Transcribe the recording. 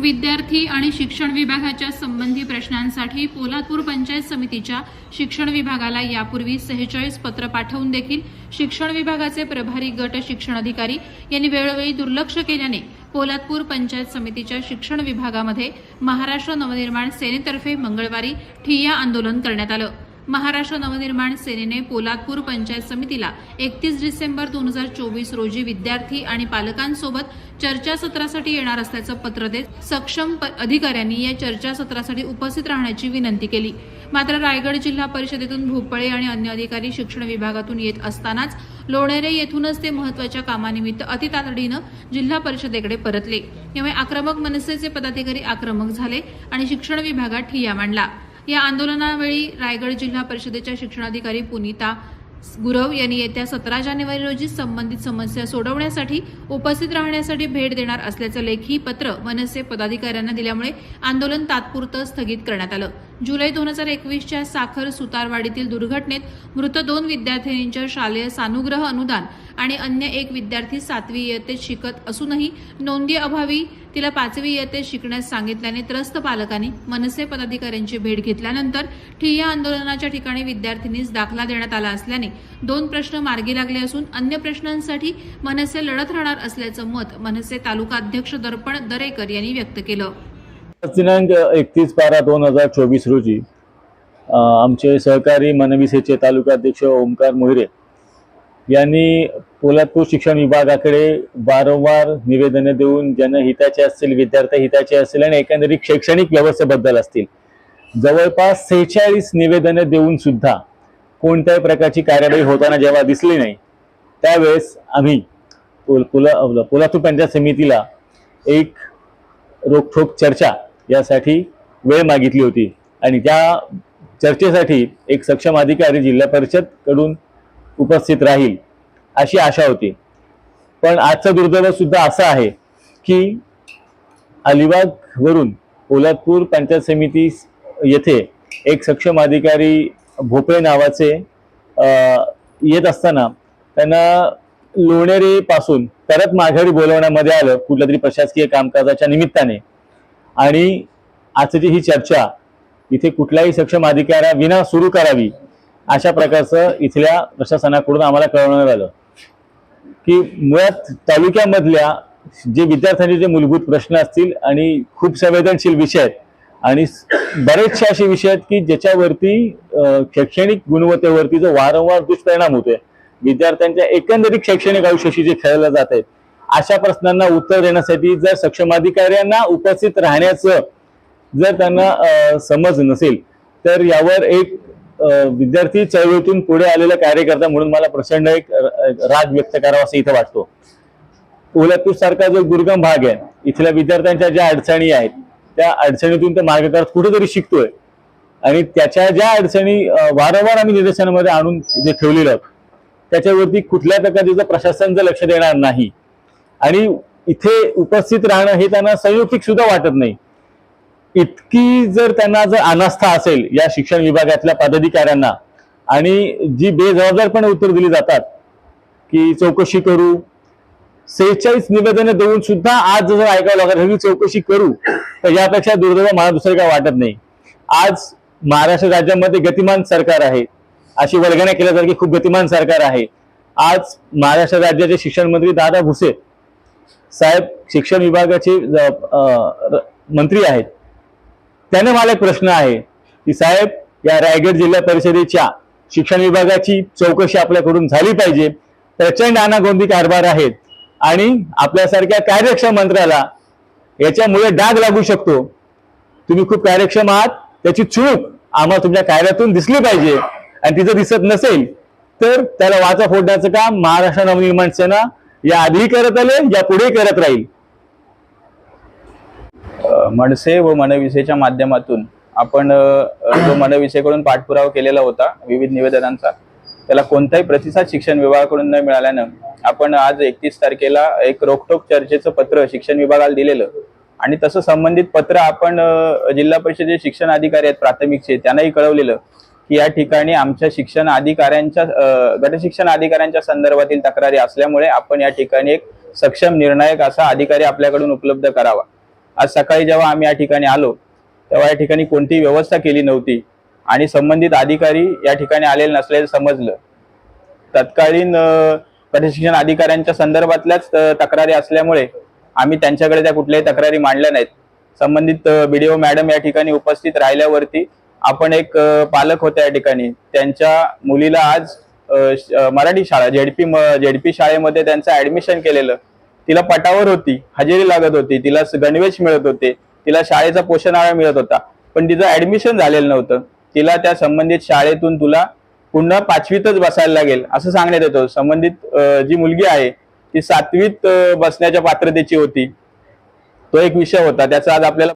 विद्यार्थी आणि शिक्षण विभागाच्या संबंधी प्रश्नांसाठी पोलादपूर पंचायत समितीच्या शिक्षण विभागाला यापूर्वी सेहेचाळीस पत्र पाठवून देखील शिक्षण विभागाचे प्रभारी गट शिक्षण अधिकारी यांनी वेळोवेळी दुर्लक्ष केल्याने पोलादपूर पंचायत समितीच्या शिक्षण विभागामध्ये महाराष्ट्र नवनिर्माण सेनेतर्फे मंगळवारी ठिय्या आंदोलन करण्यात आलं. महाराष्ट्र नवनिर्माण सेनेने पोलादपूर पंचायत समितीला एकतीस डिसेंबर दोन हजार चोवीस रोजी विद्यार्थी आणि पालकांसोबत चर्चासत्रासाठी येणार असल्याचं पत्र देत सक्षम प- अधिकाऱ्यांनी या चर्चासत्रासाठी उपस्थित राहण्याची विनंती केली. मात्र रायगड जिल्हा परिषदेतून भोपळे आणि अन्य अधिकारी शिक्षण विभागातून येत असतानाच लोणेरे येथूनच ते महत्त्वाच्या कामानिमित्त अतितातडीनं जिल्हा परिषदेकडे परतले. यामुळे आक्रमक मनसेचे पदाधिकारी आक्रमक झाले आणि शिक्षण विभागात ठिय्या मांडला. या आंदोलनावेळी रायगड जिल्हा परिषदेच्या शिक्षणाधिकारी पुनीता गुरव यांनी येत्या सतरा जानेवारी रोजी संबंधित समस्या सोडवण्यासाठी उपस्थित राहण्यासाठी भेट देणार असल्याचं लेखी पत्र मनसे पदाधिकाऱ्यांना दिल्यामुळे आंदोलन तात्पुरतं स्थगित करण्यात आलं. जुलै दोन हजार एकवीसच्या साखर सुतारवाडीतील दुर्घटनेत मृत दोन विद्यार्थिनींच्या शालेय सानुग्रह अनुदान आणि अन्य एक विद्यार्थी सातवी इयत्तेत शिकत असूनही नोंदी अभावी तिला पाचवी इयत्तेत शिकण्यास सांगितल्याने त्रस्त पालकांनी मनसे पदाधिकाऱ्यांची भेट घेतल्यानंतर ठिय्या आंदोलनाच्या ठिकाणी विद्यार्थिनीस दाखला देण्यात आला असल्याने दोन प्रश्न मार्गी लागले असून अन्य प्रश्नांसाठी मनसे लढत राहणार असल्याचं मत मनसे तालुका अध्यक्ष दर्पण दरेकर यांनी व्यक्त केलं. दिनांक एकतीस बारा दोन हजार चोवीस रोजी आमचे सहकारी मनविसेचे तालुकाध्यक्ष ओमकार मोहिरे यांनी पोलादपूर शिक्षण विभागाकडे वारंवार निवेदने देऊन जनहिताचे असतील विद्यार्थी हिताचे असतील आणि एकंदरीत शैक्षणिक व्यवस्थेबद्दल असतील जवळपास सेहेचाळीस निवेदने देऊन सुद्धा कोणत्याही प्रकारची कार्यवाही होताना जेव्हा दिसली नाही त्यावेळेस आम्ही पोल पोला पोलादपूर पंचायत समितीला एक रोखोक चर्चा यासाठी वेळ मागितली होती. आणि त्या चर्चेसाठी एक सक्षम अधिकारी जिल्हा परिषदकडून उपस्थित राहील अशी आशा होती. पण आजचा दुर्दैवसुद्धा असं असा आहे की अलिबागवरून पोलादपूर पंचायत समिती येथे एक सक्षम अधिकारी भोपळे नावाचे येत असताना त्यांना लोणेरेपासून परत माघारी बोलवण्यामध्ये आलं कुठल्या तरी प्रशासकीय कामकाजाच्या निमित्ताने. आणि आजची ही चर्चा इथे कुठल्याही सक्षम अधिकाऱ्याविना सुरू करावी अशा प्रकारचं इथल्या प्रशासनाकडून आम्हाला कळवण्यात आलं. की मुळात तालुक्यामधल्या जे विद्यार्थ्यांचे जे मूलभूत प्रश्न असतील आणि खूप संवेदनशील विषय आहेत आणि बरेचसे असे विषय आहेत की ज्याच्यावरती शैक्षणिक गुणवत्तेवरती जो वारंवार दुष्परिणाम होतोय विद्यार्थ्यांच्या एकंदरीत शैक्षणिक आयुष्याशी जे खेळलं जात आहेत अशा प्रश्नांना उत्तर देण्यासाठी जर सक्षम अधिकाऱ्यांना उपस्थित राहण्याचं जर त्यांना समज नसेल तर यावर एक विद्यार्थी चळवळीतून पुढे आलेला कार्यकर्ता म्हणून मला प्रचंड एक राग व्यक्त करावा असं इथं वाटतो. कोल्हापूर सारखा जो दुर्गम भाग आहे इथल्या विद्यार्थ्यांच्या ज्या अडचणी आहेत त्या अडचणीतून तो मार्ग काढत कुठेतरी शिकतोय. आणि त्याच्या ज्या अडचणी वारंवार आम्ही निदर्शनामध्ये आणून जे ठेवलेलं त्याच्यावरती कुठल्या प्रकारचं प्रशासन जर लक्ष देणार नाही आणि इथे उपस्थित राहणं हे त्यांना संयुक्तिक सुद्धा वाटत नाही. इतकी जर त्यांना जर अनास्था असेल या शिक्षण विभागातल्या पदाधिकाऱ्यांना आणि जी बेजबाबदारपणे उत्तर दिली जातात की चौकशी करू सेहेचाळीस निवेदने देऊन सुद्धा आज जर ऐकावं लागत ही चौकशी करू तर यापेक्षा दुर्दैव मला दुसरं काय वाटत नाही. आज महाराष्ट्र राज्यामध्ये गतिमान सरकार आहे अशी वर्गण्या केल्यासारखी खूप गतिमान सरकार आहे. आज महाराष्ट्र राज्याचे शिक्षण मंत्री दादा भुसे साहेब शिक्षण विभागाचे मंत्री आहेत. त्याने मला एक प्रश्न आहे की साहेब या रायगड जिल्हा परिषदेच्या शिक्षण विभागाची चौकशी आपल्याकडून झाली पाहिजे. प्रचंड अनागोंदी कारभार आहेत आणि आपल्यासारख्या कार्यक्षम मंत्र्याला याच्यामुळे डाग लागू शकतो. तुम्ही खूप कार्यक्षम आहात त्याची चूक आम्हाला तुमच्या कार्यातून दिसली पाहिजे. आणि तिचं दिसत नसेल तर त्याला वाचा फोडण्याचं काम महाराष्ट्र नवनिर्माण सेना या आधीही करत आले या पुढे करत राहील. मनसे व मनविसेच्या माध्यमातून आपण जो मनविसेकडून पाठपुरावा केलेला होता विविध निवेदनांचा त्याला कोणताही प्रतिसाद शिक्षण विभागाकडून न मिळाल्यानं आपण आज एकतीस तारखेला एक रोखोक चर्चेचं पत्र शिक्षण विभागाला दिलेलं आणि तसं संबंधित पत्र आपण जिल्हा परिषदेचे शिक्षण अधिकारी आहेत प्राथमिकचे त्यांनाही कळवलेलं. की या ठिकाणी आमच्या शिक्षण अधिकाऱ्यांच्या गटशिक्षण अधिकाऱ्यांच्या संदर्भातील तक्रारी असल्यामुळे आपण या ठिकाणी एक सक्षम निर्णायक असा अधिकारी आपल्याकडून उपलब्ध करावा. आज सकाळी जेव्हा आम्ही या ठिकाणी आलो तेव्हा या ठिकाणी कोणतीही व्यवस्था केली नव्हती आणि संबंधित अधिकारी या ठिकाणी आलेले नसल्याचं समजलं. तत्कालीन गटशिक्षण प्रशिक्षण अधिकाऱ्यांच्या संदर्भातल्याच तक्रारी असल्यामुळे आम्ही त्यांच्याकडे त्या कुठल्याही तक्रारी मांडल्या नाहीत. संबंधित बीडीओ मॅडम या ठिकाणी उपस्थित राहिल्यावरती आपण एक पालक होत्या या ठिकाणी. त्यांच्या मुलीला आज मराठी शाळा झेडपी झेडपी शाळेमध्ये त्यांचं ऍडमिशन केलेलं. तिला पटावर होती हजेरी लागत होती तिला गणवेश मिळत होते तिला शाळेचा पोषण आहार मिळत होता पण तिचं ऍडमिशन झालेलं नव्हतं. तिला त्या संबंधित शाळेतून तुला पुन्हा पाचवीतच बसायला लागेल असं सांगण्यात येतं. संबंधित जी मुलगी आहे ती सातवीत बसण्याच्या पात्रतेची होती. तो एक विषय होता त्याचा आज आपल्याला